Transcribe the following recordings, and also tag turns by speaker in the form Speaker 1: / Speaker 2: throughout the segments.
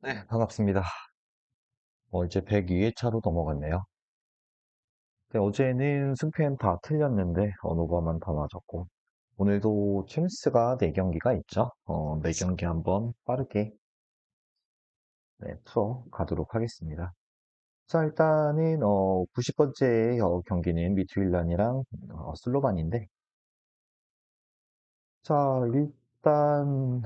Speaker 1: 네, 반갑습니다. 어, 이제 102회차로 넘어갔네요. 네, 어제는 승패는 다 틀렸는데, 어노바만 다 맞았고, 오늘도 챔스가 4경기가 있죠. 어, 4경기 한번 빠르게, 네, 풀어 가도록 하겠습니다. 자, 일단은, 어, 90번째 경기는 미투일란이랑 어, 슬로반인데, 자, 일단,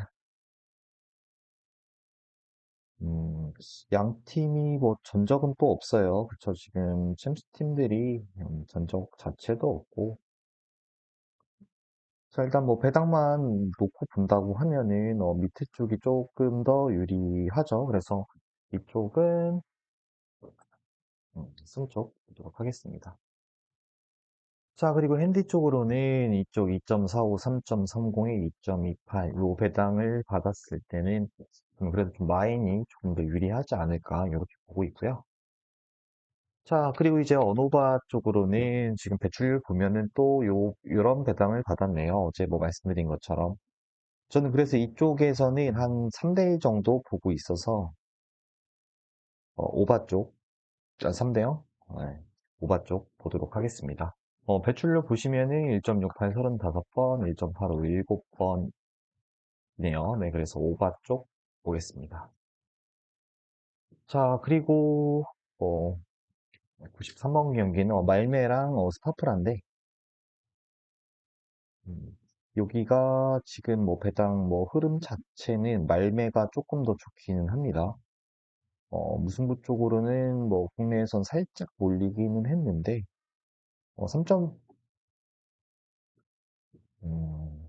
Speaker 1: 음, 양 팀이 뭐 전적은 또 없어요. 그쵸. 지금 챔스 팀들이 음, 전적 자체도 없고, 자, 일단 뭐 배당만 놓고 본다고 하면은 어, 밑에 쪽이 조금 더 유리하죠. 그래서 이쪽은 음, 승 쪽 보도록 하겠습니다. 자, 그리고 핸디 쪽으로는 이쪽 2.45, 3.30에 2.28, 요 배당을 받았을 때는 좀 그래도 좀 라인이 조금 더 유리하지 않을까 이렇게 보고 있고요. 자, 그리고 이제 어노바 쪽으로는 지금 배출률 보면은 또 요, 요런 배당을 받았네요. 어제 뭐 말씀드린 것처럼. 저는 그래서 이쪽에서는 한 3대1 정도 보고 있어서, 어, 오바 쪽, 아, 3대0? 네, 오바 쪽 보도록 하겠습니다. 어, 배출률 보시면은 1.68 35번, 1.85 7번이네요. 네, 그래서 오바 쪽 보겠습니다. 자, 그리고, 어, 93번 경기는 어, 말메랑 어, 스파프란데, 음, 여기가 지금 뭐 배당 뭐 흐름 자체는 말매가 조금 더 좋기는 합니다. 어, 무승부 쪽으로는 뭐 국내에선 살짝 몰리기는 했는데, 어, 3점, 음,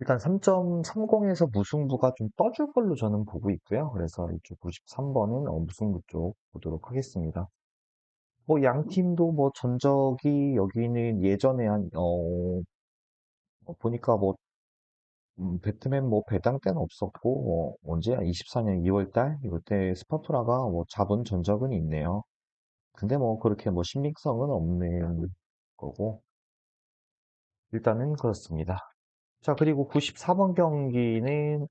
Speaker 1: 일단 3.30에서 무승부가 좀 떠줄 걸로 저는 보고 있고요. 그래서 이쪽 93번은 어, 무승부 쪽 보도록 하겠습니다. 뭐 양 팀도 뭐 전적이 여기는 예전에 한, 어, 어, 보니까 뭐 음, 배트맨 뭐 배당 때는 없었고, 어, 언제야? 24년 2월달? 이때 스파프라가 뭐 잡은 전적은 있네요. 근데 뭐 그렇게 뭐 신빙성은 없는 거고, 일단은 그렇습니다. 자, 그리고 94번 경기는,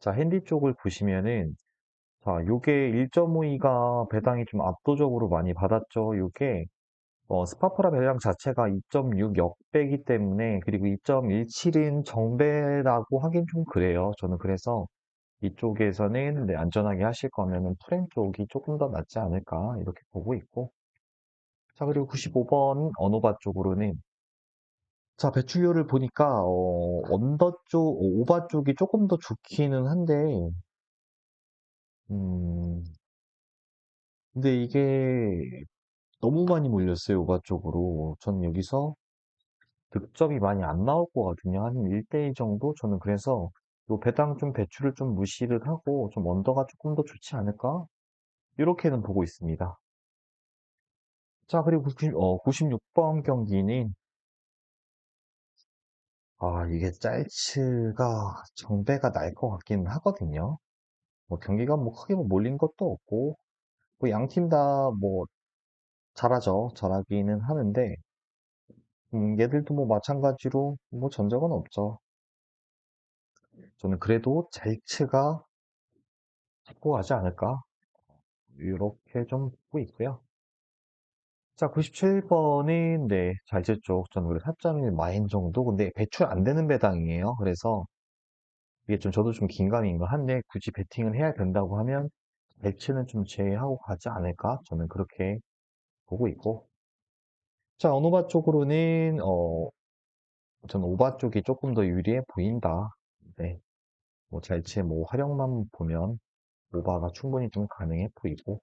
Speaker 1: 자, 핸디 쪽을 보시면은, 자, 요게 1.52가 배당이 좀 압도적으로 많이 받았죠. 요게, 어, 스파프라 배당 자체가 2.6 역배기 때문에, 그리고 2.17은 정배라고 하긴 좀 그래요. 저는 그래서, 이쪽에서는 네, 안전하게 하실 거면은 프레임 쪽이 조금 더 낫지 않을까 이렇게 보고 있고 자 그리고 95번 언어바 쪽으로는 자 배출료를 보니까 어, 언더 쪽 오바 쪽이 조금 더 좋기는 한데 음 근데 이게 너무 많이 몰렸어요 오바 쪽으로. 저는 여기서 득점이 많이 안 나올 거거든요. 한 1대2 정도? 저는 그래서 요 배당 좀 배출을 좀 무시를 하고 좀 언더가 조금 더 좋지 않을까? 이렇게는 보고 있습니다 자, 그리고 96번 경기는, 아, 이게 짤츠가 정배가 날 것 같기는 하거든요. 뭐 경기가 뭐 크게 뭐 몰린 것도 없고, 뭐 양 팀 다 뭐 잘하죠. 잘하기는 하는데, 음, 얘들도 뭐 마찬가지로 뭐 전적은 없죠. 저는 그래도 짤츠가 확보하지 않을까? 이렇게 좀 보고 있고요. 자, 97번은, 네, 잘제 쪽, 그래 4.1 마인 정도? 근데 배출 안 되는 배당이에요. 그래서, 이게 좀 저도 좀 긴가민가 한데 굳이 베팅을 해야 된다고 하면 배치는 좀 제외하고 가지 않을까? 저는 그렇게 보고 있고. 자, 언오바 쪽으로는 어, 저는 오바 쪽이 조금 더 유리해 보인다. 네. 뭐 잘치 뭐 활용만 보면 오바가 충분히 좀 가능해 보이고.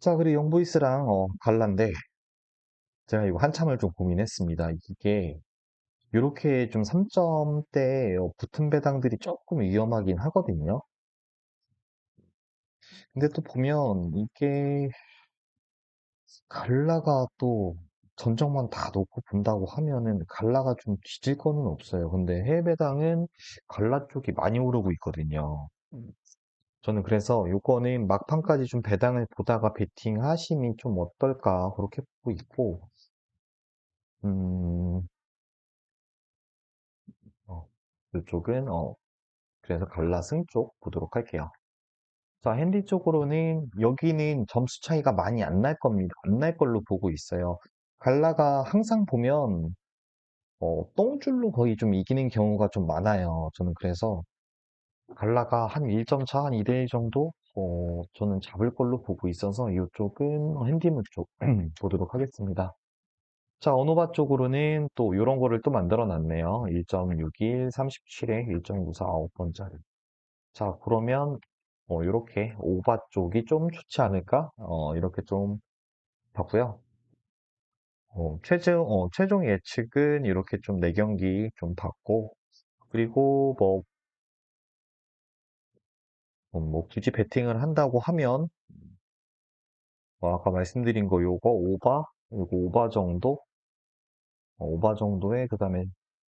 Speaker 1: 자, 그리고 영보이스랑 어, 갈란데 제가 이거 한참을 좀 고민했습니다. 이게 이렇게 좀 3점대 붙은 배당들이 조금 위험하긴 하거든요. 근데 또 보면 이게 갈라가 또 전적만 다 놓고 본다고 하면은 갈라가 좀 뒤질 거는 없어요. 근데 해외 배당은 갈라 쪽이 많이 오르고 있거든요. 음. 저는 그래서 요거는 막판까지 좀 배당을 보다가 베팅 하심이 좀 어떨까 그렇게 보고 있고, 음, 어, 이쪽은 어, 그래서 갈라 승 쪽 보도록 할게요. 자, 핸디 쪽으로는 여기는 점수 차이가 많이 안 날 겁니다. 안 날 걸로 보고 있어요. 갈라가 항상 보면 어, 똥줄로 거의 좀 이기는 경우가 좀 많아요. 저는 그래서 갈라가 한 1점 차, 한 2대 1 정도 어, 저는 잡을 걸로 보고 있어서 이쪽은 핸디문 쪽 보도록 하겠습니다. 자, 언어바 쪽으로는 또 이런 거를 또 만들어 놨네요. 1.61, 37에 1.94, 9번짜리. 자, 그러면 어, 이렇게 오바 쪽이 좀 좋지 않을까? 어, 이렇게 좀 봤고요. 어, 최종, 어, 최종 예측은 이렇게 좀 4경기 좀 봤고, 그리고 뭐, 어, 뭐 굳이 베팅을 한다고 하면, 뭐 아까 말씀드린 거 요거 오바, 요거 오바 정도, 어, 오바 정도에 그 다음에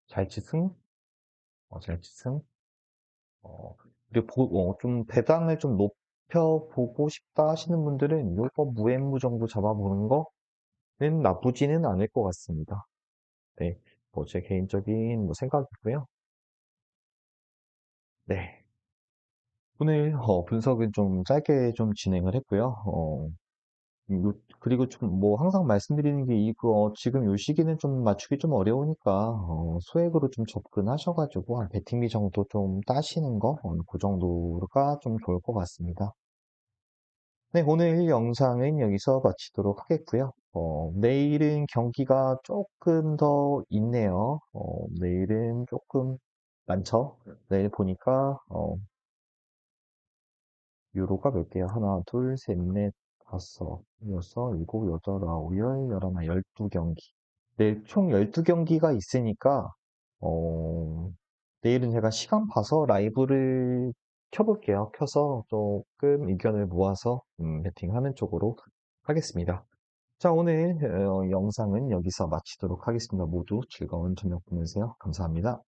Speaker 1: 잘치승, 어, 잘치승, 어, 그리고 보- 어, 좀 배당을 좀 높여보고 싶다 하시는 분들은 요거 무앤무 정도 잡아보는 거는 나쁘지는 않을 것 같습니다. 네, 뭐 제 개인적인 뭐 생각이고요. 네, 오늘 어, 분석은 좀 짧게 좀 진행을 했고요. 어, 음, 요- 그리고 좀 뭐 항상 말씀드리는 게 이거 지금 요 시기는 좀 맞추기 좀 어려우니까 어, 소액으로 좀 접근하셔가지고 한 베팅비 정도 좀 따시는 거, 어, 그 정도가 좀 좋을 것 같습니다. 네, 오늘 영상은 여기서 마치도록 하겠고요. 어, 내일은 경기가 조금 더 있네요. 어, 내일은 조금 많죠? 내일 보니까 어, 유로가 몇 개야? 하나, 둘, 셋, 넷, 다섯, 여섯, 일곱, 여덟, 아홉, 열, 열하나, 열두 경기. 내일 총 열두 경기가 있으니까, 어, 내일은 제가 시간 봐서 라이브를 켜볼게요. 켜서 조금 의견을 모아서, 음, 배팅하는 쪽으로 하겠습니다. 자, 오늘, 어, 영상은 여기서 마치도록 하겠습니다. 모두 즐거운 저녁 보내세요. 감사합니다.